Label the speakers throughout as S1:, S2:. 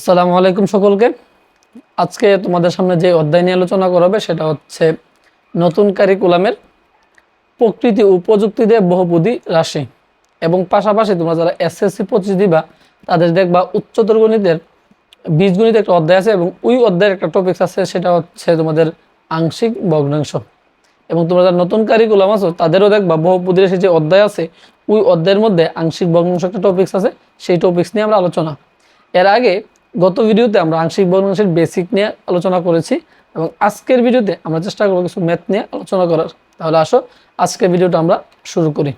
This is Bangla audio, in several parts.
S1: আসসালামু আলাইকুম সকলকে। আজকে তোমাদের সামনে যে অধ্যায় নিয়ে আলোচনা করাবে সেটা হচ্ছে নতুন কারিকুলামের প্রকৃতি ও দিয়ে বহুপদী রাশি এবং পাশাপাশি তোমরা যারা এসএসসি পঁচিশ দিবা, তাদের দেখবা উচ্চতর গণিতের বীজগণিত একটা অধ্যায় আছে এবং ওই অধ্যায়ের একটা টপিকস আছে, সেটা হচ্ছে তোমাদের আংশিক ভগ্নাংশ। এবং তোমরা যারা নতুন কারিকুলাম আছো, তাদেরও দেখবা বহুপদী রাশি যে অধ্যায় আছে, ওই অধ্যায়ের মধ্যে আংশিক ভগ্নাংশ একটা টপিকস আছে, সেই টপিকস নিয়ে আমরা আলোচনা। এর আগে গত ভিডিওতে আমরা আংশিক ভগ্নাংশের বেসিক নিয়ে আলোচনা করেছি এবং আজকের ভিডিওতে আমরা চেষ্টা করব কিছু ম্যাথ নিয়ে আলোচনা করার। তাহলে আসো, আজকের ভিডিওটা আমরা শুরু করি।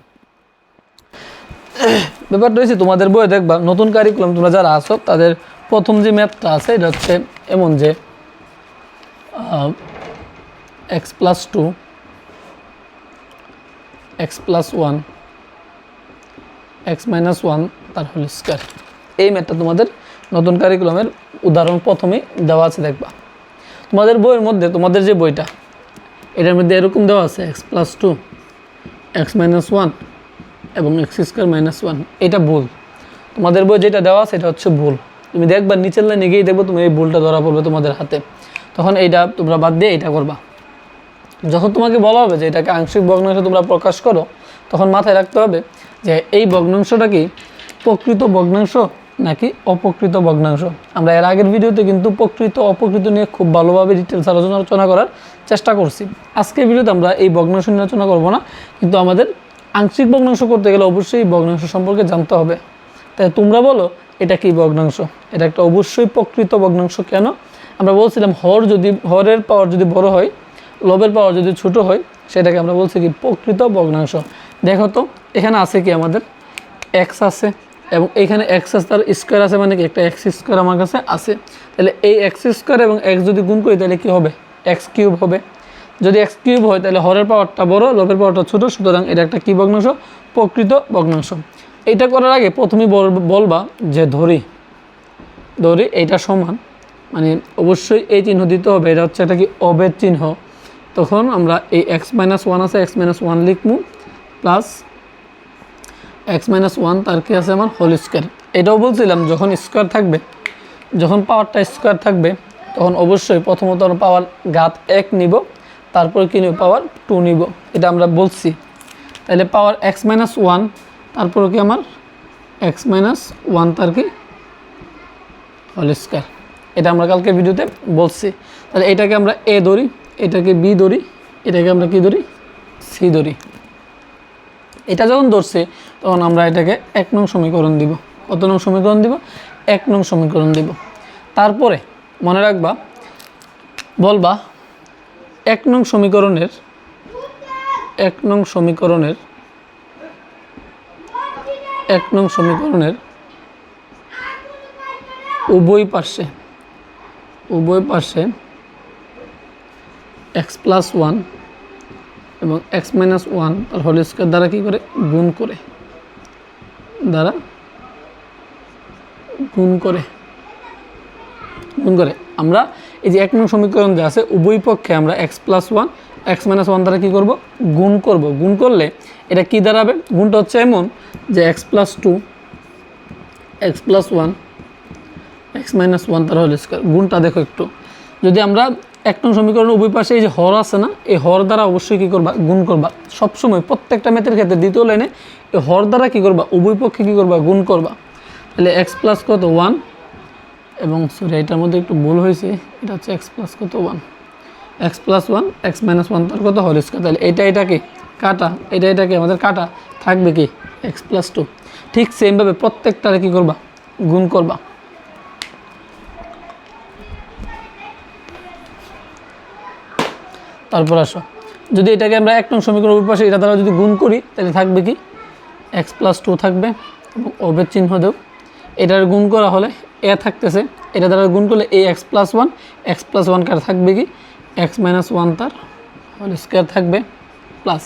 S1: ব্যাপারটা হয়েছে তোমাদের বইয়ে দেখবা, নতুন কারিকুলাম তোমরা যারা আসো তাদের প্রথম যে ম্যাথটা আছে, এটা হচ্ছে এমন যে x plus two x plus one x minus one তার হোল স্কোয়ার এই ম্যাথটা তোমাদের নতুন কারিকুলামের উদাহরণ প্রথমেই দেওয়া আছে, দেখবা। তোমাদের বইয়ের মধ্যে, তোমাদের যে বইটা, এটার মধ্যে এরকম দেওয়া আছে x plus two x minus one এবং এক্স স্কোয়ার মাইনাস ওয়ান এটা ভুল। তোমাদের বই যেটা দেওয়া আছে, এটা হচ্ছে ভুল। তুমি দেখবা, নিচের লাইনে গিয়ে দেখব তুমি এই ভুলটা ধরা পড়বে তোমাদের হাতে। তখন এইটা তোমরা বাদ দিয়ে এটা করবা। যখন তোমাকে বলা হবে যে এটাকে আংশিক ভগ্নাংশ তোমরা প্রকাশ করো, তখন মাথায় রাখতে হবে যে এই ভগ্নাংশটা কি প্রকৃত ভগ্নাংশ? নাকি অপকৃত ভগ্নাংশ? আমরা এর আগের ভিডিওতে কিন্তু প্রকৃত অপকৃত নিয়ে খুব ভালোভাবে ডিটেলস আলোচনা আলোচনা করার চেষ্টা করছি। আজকের ভিডিওতে আমরা এই ভগ্নাংশ নিয়ে আলোচনা করব না, কিন্তু আমাদের আংশিক ভগ্নাংশ করতে গেলে অবশ্যই ভগ্নাংশ সম্পর্কে জানতে হবে। তাই তোমরা বলো, এটা কি ভগ্নাংশ? এটা একটা অবশ্যই প্রকৃত ভগ্নাংশ কেন? আমরা বলছিলাম হর যদি হরের পাওয়ার যদি বড় হয় লবের পাওয়ার যদি ছোট হয়, সেটাকে আমরা বলছি কি প্রকৃত ভগ্নাংশ। দেখো তো, এখানে আছে কি আমাদের? এক্স আছে এবং এইখানে এক্স আছে তার স্কোয়ার আছে মানে কি? একটা এক্স স্কোয়ার আমার কাছে আছে। তাহলে এই এক্স স্কোয়ার এবং এক্স যদি গুণ করি, তাহলে কি হবে? এক্স কিউব হবে। যদি এক্স কিউব হয়, তাহলে হরের পাওয়ারটা বড় লবের পাওয়ারটা ছোট, সুতরাং এটা একটা কি ভগ্নাংশ? প্রকৃত ভগ্নাংশ। এইটা করার আগে প্রথমেই বল- বলবা যে ধরি ধরি এইটা সমান মানে অবশ্যই এই চিহ্ন দিতে হবে, এটা হচ্ছে একটা কি অবেদ চিহ্ন। তখন আমরা এই এক্স মাইনাস ওয়ান আছে এক্স মাইনাস ওয়ান লিখব প্লাস এক্স মাইনাস ওয়ান তার কি আছে আমার? Whole square. এটাও বলছিলাম, যখন স্কোয়ার থাকবে, যখন পাওয়ারটা স্কোয়ার থাকবে, তখন অবশ্যই প্রথমত আমরা পাওয়ার ঘাত এক নিব, তারপরে কি নিব? পাওয়ার টু নিব। এটা আমরা বলছি। তাহলে পাওয়ার এক্স মাইনাস ওয়ান, তারপরে কি আমার? এক্স মাইনাস ওয়ান তার কি? Whole square. এটা আমরা কালকে ভিডিওতে বলছি। তাহলে এটাকে আমরা এ ধরি, এটাকে বি ধরি, এটাকে আমরা কি ধরি? সি ধরি। এটা যখন ধরছে, তখন আমরা এটাকে এক নং সমীকরণ দিব। কত নং সমীকরণ দিব? এক নং সমীকরণ দিব। তারপরে মনে রাখবা, বলবা, এক নং সমীকরণের, এক নং সমীকরণের, এক নং সমীকরণের উভয় পাশে উভয় পাশে এক্স প্লাস ওয়ান এবং এক্স মাইনাস ওয়ান তার হোল স্কোয়ার দ্বারা কী করে? গুণ করে। দ্বারা গুণ করে। গুণ করে। আমরা এই যে এক নং সমীকরণ যে আছে, উভয় পক্ষে আমরা x plus one, x minus one দ্বারা কী করব? গুণ করব। গুণ করলে এটা কী দাঁড়াবে? গুণটা হচ্ছে এমন যে x plus two, x plus one, x minus one তার হোল স্কোয়ার। গুণটা দেখো একটু। যদি আমরা এক নং সমীকরণ উভয় পাশে এই যে হর আছে না, এই হর দ্বারা অবশ্যই কী করবা? গুণ করবা। সবসময় প্রত্যেকটা ম্যাথের ক্ষেত্রে দ্বিতীয় লাইনে এই হর দ্বারা কী করবা? উভয় পক্ষে কী করবা? গুণ করবা। তাহলে এক্স প্লাস কত? ওয়ান এবং সরি এটার মধ্যে একটু ভুল হয়েছে। এটা হচ্ছে এক্স প্লাস কত? One x plus one x minus one তার কত? হোল স্কোয়ার তাহলে এটা এটাকে কাটা। এটা এটাকে আমাদের কাটা। থাকবে কি? এক্স প্লাস টু ঠিক সেমভাবে প্রত্যেকটারে কী করবা? গুণ করবা। তারপর আসো। যদি এটাকে আমরা এক নং সমীকরণ উভয় পাশে এটা দ্বারা যদি গুণ করি, তাহলে থাকবে কি? এক্স প্লাস টু থাকবে, এবং অবের চিহ্ন দেও এটার গুণ করা হলে এ থাকতেছে। এটা দ্বারা গুণ করলে A x plus one x plus one কার থাকবে কি? এক্স মাইনাস ওয়ান তার হোল স্কোয়ার থাকবে প্লাস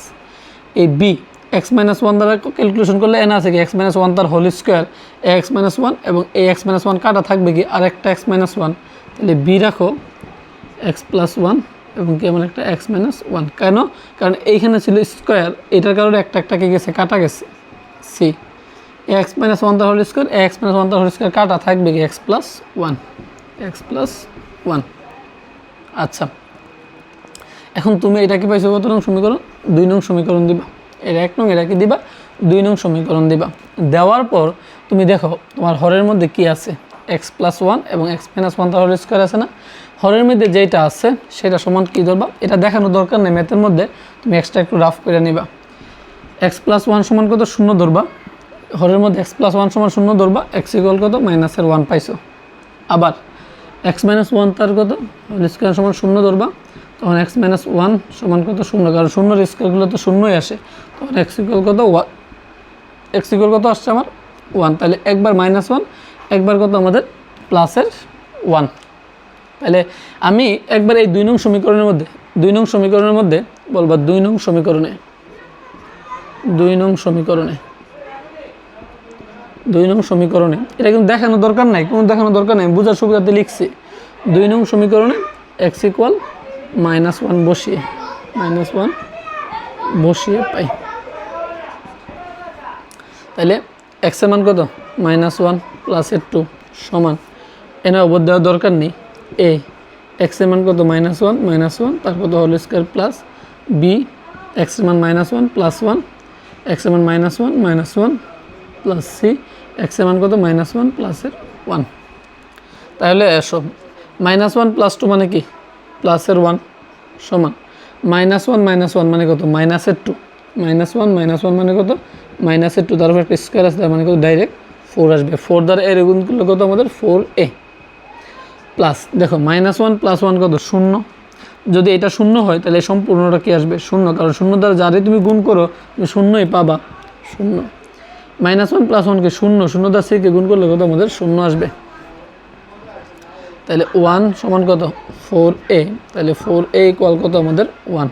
S1: এই বি এক্স মাইনাস ওয়ান দ্বারা ক্যালকুলেশন করলে এন আছে কি? এক্স মাইনাস ওয়ান তার whole square A x minus one এবং এ এক্স মাইনাস ওয়ান কাটা থাকবে কি? আর একটা এক্স মাইনাস ওয়ান তাহলে বি রাখো এক্স প্লাস ওয়ান এবং কি, এমন একটা এক্স মাইনাস ওয়ান। কেন? কারণ এইখানে ছিল স্কোয়ার, এটার কারণে একটা একটাকে গেছে, কাটা গেছে। সি। এক্স মাইনাস ওয়ান তার whole square, x minus one তার হোল স্কোয়ার কাটা থাকবে কি? X plus one. X plus one. আচ্ছা। এখন তুমি এটাকে পাইছো? কত নং সমীকরণ? দুই নং সমীকরণ দিবা। এর এক নং এটাকে দিবা, দুই নং সমীকরণ দিবা। দেওয়ার পর তুমি দেখো তোমার হরের মধ্যে কি আছে? এক্স প্লাস ওয়ান এবং এক্স মাইনাস ওয়ান তার হোল স্কোয়ার আছে না? হরের মধ্যে যেটা আছে, সেটা সমান কী ধরবা? এটা দেখানোর দরকার নেই ম্যাথের মধ্যে। তুমি এক্সট্রা একটু রাফ করে নিবা। এক্স প্লাস ওয়ান সমান কত? শূন্য ধরবা। হরের মধ্যে এক্স প্লাস ওয়ান সমান শূন্য ধরবা। এক্স ইকুয়াল কত? মাইনাসের ওয়ান পাইছো। আবার এক্স মাইনাস ওয়ান তার কত? হোল স্কোয়ার সমান শূন্য ধরবা। তখন এক্স মাইনাস ওয়ান সমান কত? শূন্য। কারণ শূন্যর স্কোয়ারগুলো তো শূন্যই আসে। তখন এক্স ইকুয়াল কত? ওয়ান এক্স ইকুয়াল কত আসছে আমার? ওয়ান তাহলে একবার মাইনাস ওয়ান একবার কত আমাদের? প্লাসের ওয়ান তাহলে আমি একবার এই দুই নং সমীকরণের মধ্যে, দুই নং সমীকরণের মধ্যে বলবা দুই নং সমীকরণে, দুই নং সমীকরণে, দুই নং সমীকরণে। এটা কিন্তু দেখানোর দরকার নাই, কোনো দেখানোর দরকার নাই বোঝার সুবিধাতে লিখছি। দুই নং সমীকরণে এক্স ইকুয়াল মাইনাস ওয়ান বসিয়ে মাইনাস ওয়ান বসিয়ে পাই। তাহলে এক্সের মান কত? মাইনাস ওয়ান প্লাসের টু সমান। এনে অবধ দেওয়ার দরকার নেই। এ এক্সের মান কত? মাইনাস ওয়ান মাইনাস ওয়ান তার কত? হোল স্কোয়ার প্লাস বি এক্সের মান মাইনাস ওয়ান প্লাস ওয়ান এক্সের মান minus one minus one plus C এক্সের মান কত? মাইনাস ওয়ান প্লাসের ওয়ান তাহলে এসব মাইনাস ওয়ান প্লাস টু মানে কি? প্লাসের ওয়ান সমান। মাইনাস ওয়ান মাইনাস ওয়ান মানে কত? মাইনাসের two minus one minus one মানে কত? মাইনাসের টু তারপর একটা স্কোয়ার আসবে তার মানে কত? ডাইরেক্ট ফোর আসবে। ফোর দ্বারা এর গুণ করলে কত আমাদের? ফোর এ প্লাস দেখো মাইনাস ওয়ান প্লাস ওয়ান কত? শূন্য। যদি এটা শূন্য হয়, তাহলে সম্পূর্ণটা কী আসবে? শূন্য। কারণ শূন্য দ্বারা যারে তুমি গুণ করো, তুমি শূন্যই পাবা। শূন্য। মাইনাস ওয়ান প্লাস ওয়ানকে শূন্য। শূন্য দ্বারা সিকে গুণ করলে কত আমাদের? শূন্য আসবে। তাহলে ওয়ান সমান কত? ফোর এ তাহলে ফোর এ ইকুয়াল কত আমাদের? ওয়ান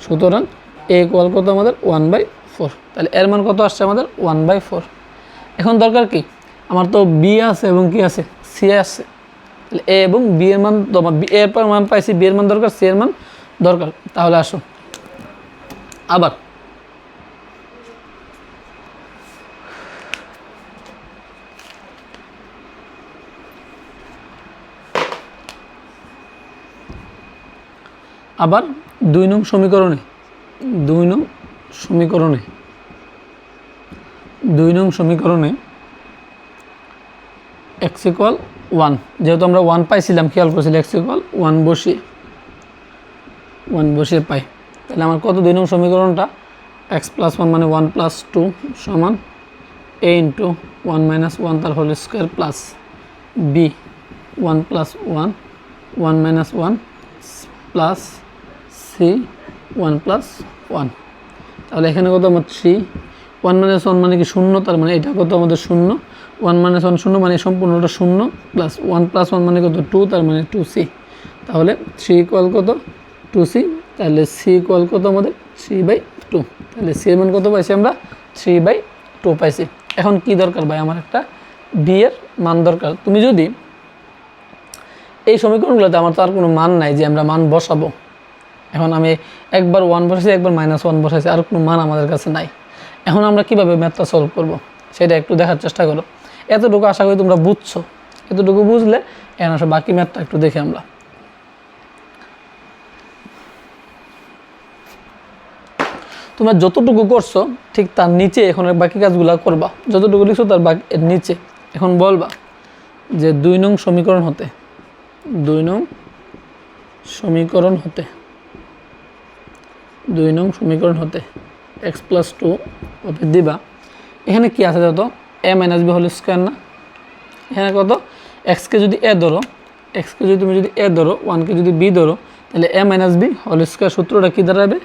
S1: সুতরাং এ ইকুয়াল কত আমাদের? ওয়ান বাই ফোর তাহলে এর মান কত আসছে আমাদের? ওয়ান বাই ফোর এখন দরকার কি? আমার তো বি আছে এবং কি আছে? সি আছে। এ এবং বি এর মান তোমার বি এর মান পাইছি বি এর মান দরকার সি এর মান দরকার। তাহলে আসো। আবার। আবার দুই নং সমীকরণে। দুই নং সমীকরণে। দুই নং সমীকরণে এক্স ইকুয়াল ওয়ান যেহেতু আমরা ওয়ান পাইছিলাম, খেয়াল করছিলাম এক্স ইকুয়াল ওয়ান বসিয়ে ওয়ান বসিয়ে পাই। তাহলে আমার কত দুই নং সমীকরণটা? এক্স প্লাস ওয়ান মানে ওয়ান প্লাস টু সমান A into one minus one তার whole square plus B one plus one one minus one plus C one plus one তাহলে এখানে কত? আমার থ্রি ওয়ান মাইনাস ওয়ান মানে কি শূন্য? তার মানে এটা কত? আমাদের শূন্য। ওয়ান মাইনাস ওয়ান শূন্য মানে সম্পূর্ণটা শূন্য প্লাস ওয়ান প্লাস ওয়ান মানে কত? টু তার মানে টু সি তাহলে থ্রি ইকুয়াল কত? টু সি তাহলে সি ইকুয়াল কত আমাদের? থ্রি বাই টু তাহলে সি এর মান কত পাইছি আমরা? থ্রি বাই টু পাইছি। এখন কি দরকার ভাই? আমার একটা বি এর মান দরকার। তুমি যদি এই সমীকরণগুলোতে আমার তো আর কোনো মান নাই যে আমরা মান বসাবো। এখন আমি একবার ওয়ান বসাইছি, একবার মাইনাস ওয়ান বসাইছি, আর কোনো মান আমাদের কাছে নাই। এখন আমরা কীভাবে ম্যাথটা সলভ করব? সেটা একটু দেখার চেষ্টা করো। এতটুকু আশা করি তোমরা বুঝছ। এতটুকু বুঝলে এখন আসলে বাকি ম্যাথটা একটু দেখি আমরা। তোমরা যতটুকু করছ, ঠিক তার নিচে এখন বাকি কাজগুলো করবা। যতটুকু লিখছো তার বাকি নিচে। এখন বলবা যে দুই নং সমীকরণ হতে। দুই নং সমীকরণ হতে। দুই নং সমীকরণ হতে। এক্স প্লাস টু দিবা। এখানে কি আছে যত A minus B whole square না? এখানে কত? এক্সকে যদি এ ধরো এক্সকে যদি তুমি যদি এ ধরো ওয়ানকে যদি বি ধরো, তাহলে A minus B whole square সূত্রটা কী দাঁড়াবে?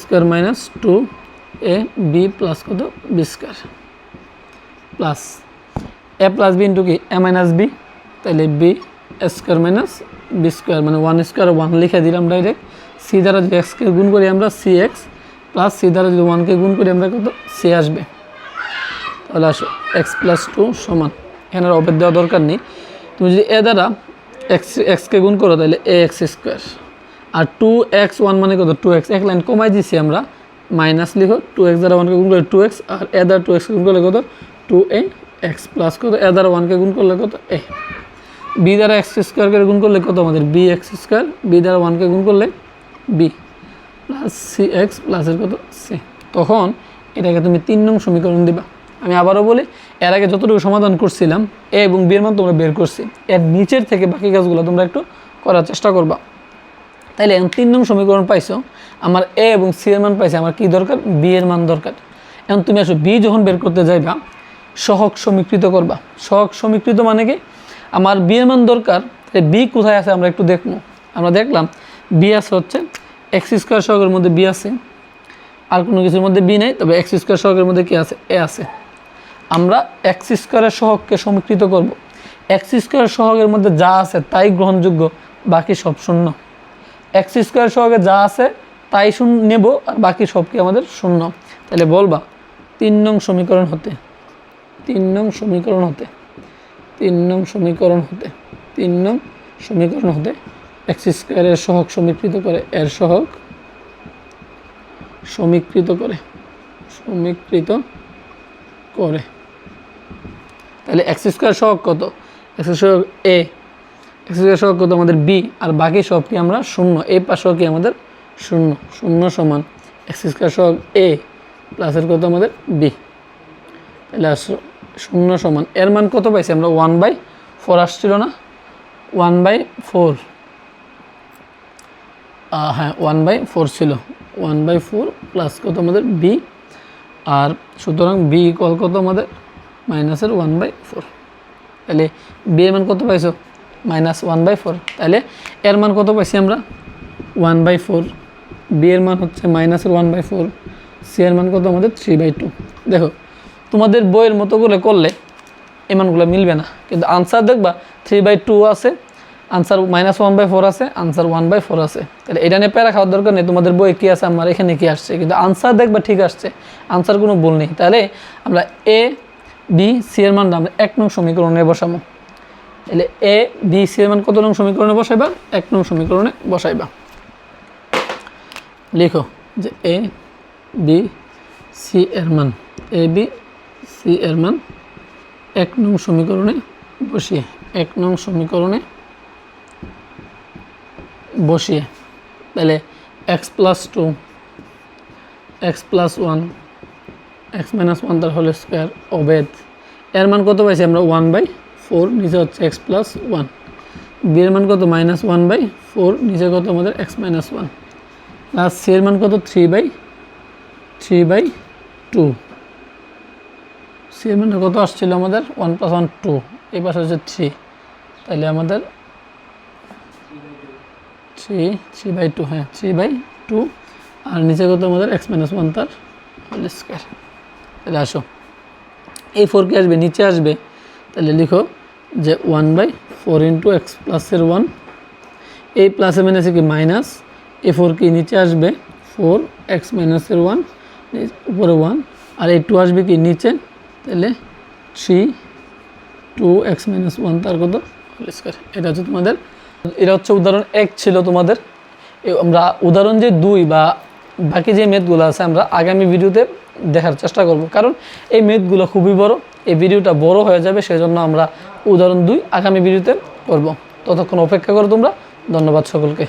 S1: Square minus two A B plus কত? B square plus A plus B into কি? এ মাইনাস বি তাহলে B square minus B square মানে ওয়ান স্কোয়ার ওয়ান লিখে দিলাম ডাইরেক্ট সি দ্বারা যদি এক্সকে গুণ করি আমরা সি এক্স প্লাস সি দ্বারা যদি ওয়ানকে গুণ করি আমরা কত? সি আসবে। তাহলে আসো এক্স প্লাস টু সমান। এখানে অপের দেওয়া দরকার নেই। তুমি যদি এ দ্বারা এক্স এক্সকে গুণ করো, তাহলে এ এক্স স্কোয়ার আর টু এক্স ওয়ান মানে কত? টু এক্স এক লাইন কমাই দিছি আমরা। মাইনাস লিখো টু এক্স দ্বারা ওয়ানকে গুণ করলে টু এক্স আর এ দ্বারা টু এক্সকে গুণ করলে কত? টু এ এক্স প্লাস কত? এ দ্বারা ওয়ানকে গুণ করলে কত? এ বি দ্বারা এক্স স্কোয়ারকে গুণ করলে কত আমাদের? বি এক্স স্কোয়ার বি দ্বারা ওয়ানকে গুণ করলে বি প্লাস সি এক্স প্লাসের কত? সি। তখন এটাকে তুমি তিন নং সমীকরণ দিবা। আমি আবারও বলি, এর আগে যতটুকু সমাধান করছিলাম, এ এবং বি এর মান তোমরা বের করছি। এর নিচের থেকে বাকি কাজগুলো তোমরা একটু করার চেষ্টা করবা। তাইলে এখন তিন নং সমীকরণ পাইছো, আমার এ এবং সি এর মান পাইছে, আমার কি দরকার? বি এর মান দরকার। এখন তুমি আসো, বি যখন বের করতে যাইবা সহক সমীকৃত করবা। সহক সমীকৃত মানে কি? আমার বি এর মান দরকার বি কোথায় আছে আমরা একটু দেখব। আমরা দেখলাম, বি আছে হচ্ছে এক্স স্কোয়ার সহকের মধ্যে বি আছে, আর কোনো কিছুর মধ্যে বি নেই, তবে এক্স স্কোয়ার সহকের মধ্যে কি আছে? এ আছে। আমরা এক্স স্কোয়ারের সহগকে সমীকৃত করব। এক্স স্কোয়ার সহগের মধ্যে যা আছে তাই গ্রহণযোগ্য, বাকি সব শূন্য। এক্স স্কোয়ার সহগে যা আছে তাই শূন্য নেব, আর বাকি সব কি আমাদের শূন্য। তাহলে বলবা, তিন নং সমীকরণ হতে, তিন নং সমীকরণ হতে, তিন নং সমীকরণ হতে, তিন নং সমীকরণ হতে এক্স স্কোয়ারের সহগ সমীকৃত করে, এর সহক সমীকৃত করে সমীকৃত করে। তাহলে এক্স স্কোয়ার সহগ কত? এক্স সহগ এ, এক্স স্কোয়ার সহগ কত? আমাদের বি, আর বাকি সব কি আমরা শূন্য এই পাশেও কি আমাদের শূন্য শূন্য সমান। এক্স স্কোয়ার সহগ এ প্লাসের কত? আমাদের বি। তাহলে শূন্য সমান। এর মান কত পাইছি আমরা? ওয়ান বাই ফোর আসছিল না? ওয়ান বাই ফোর হ্যাঁ ওয়ান বাই ফোর ছিল। ওয়ান বাই ফোর প্লাস কত আমাদের? বি আর সুতরাং বি ইকুয়াল কত আমাদের? মাইনাসের ওয়ান বাই ফোর তাহলে বি এর মান কত পাইছো? মাইনাস ওয়ান বাই ফোর তাহলে এর মান কত পাইছি আমরা? ওয়ান বাই ফোর বি এর মান হচ্ছে মাইনাসের ওয়ান বাই ফোর সি এর মান কত আমাদের? থ্রি বাই টু দেখো, তোমাদের বইয়ের মতো করে করলে এই মিলবে না। কিন্তু আনসার দেখবা থ্রি বাই টু আছে। Answer minus one by four আছে, আনসার ওয়ান বাই ফোর আছে। তাহলে এটা নিয়ে প্যারা খাওয়ার দরকার নেই, তোমাদের বই কী আছে, আমার এখানে কী আসছে, কিন্তু আনসার দেখবা ঠিক আসছে, আনসার কোনো ভুল নেই। তাহলে আমরা এ বি সি এর মানটা আমরা এক নং সমীকরণে বসাবো। তাহলে এ বি সি এর মান কত নং সমীকরণে বসাইবা? এক নং সমীকরণে বসাইবা। লিখো যে এ বি সি এর মান এ বি সি এর মান এক নং সমীকরণে বসিয়ে, এক নং সমীকরণে বসিয়ে, তাহলে x plus two x plus one x minus one তার হোল স্কোয়ার অবেদ এর মান কত পাইছি আমরা? ওয়ান বাই ফোর নিচে হচ্ছে এক্স প্লাস ওয়ান বি এর মান কত? মাইনাস ওয়ান বাই ফোর নিচে কত আমাদের? X minus one plus C এর মান কত? Three by three by two C এর মানটা কত আসছিল আমাদের? ওয়ান প্লাস ওয়ান টু এই পাশে হচ্ছে থ্রি তাহলে আমাদের থ্রি থ্রি বাই টু হ্যাঁ থ্রি বাই টু। আর নিচে কত আমাদের? এক্স মাইনাস ওয়ান তার হোল স্কোয়ার। তাহলে আসো। এই ফোর কি আসবে? নিচে আসবে। তাহলে লিখো যে one by four into x প্লাসের ওয়ান। এই প্লাসে মাইনাসে কি? মাইনাস। এ ফোর কি নিচে আসবে? ফোর, এক্স মাইনাসের ওয়ান উপরে ওয়ান। আর এই টু আসবে কি? নিচে। তাহলে three, two, x minus one তার কত? Whole square. এটা হচ্ছে তোমাদের এটা হচ্ছে উদাহরণ এক ছিল তোমাদের। আমরা উদাহরণ যে দুই বা বাকি যে মেথগুলো আছে আমরা আগামী ভিডিওতে দেখার চেষ্টা করব। কারণ এই মেথগুলো খুবই বড়, এই ভিডিওটা বড় হয়ে যাবে, সেজন্য আমরা উদাহরণ দুই আগামী ভিডিওতে করব। ততক্ষণ অপেক্ষা করো তোমরা। ধন্যবাদ সকলকে।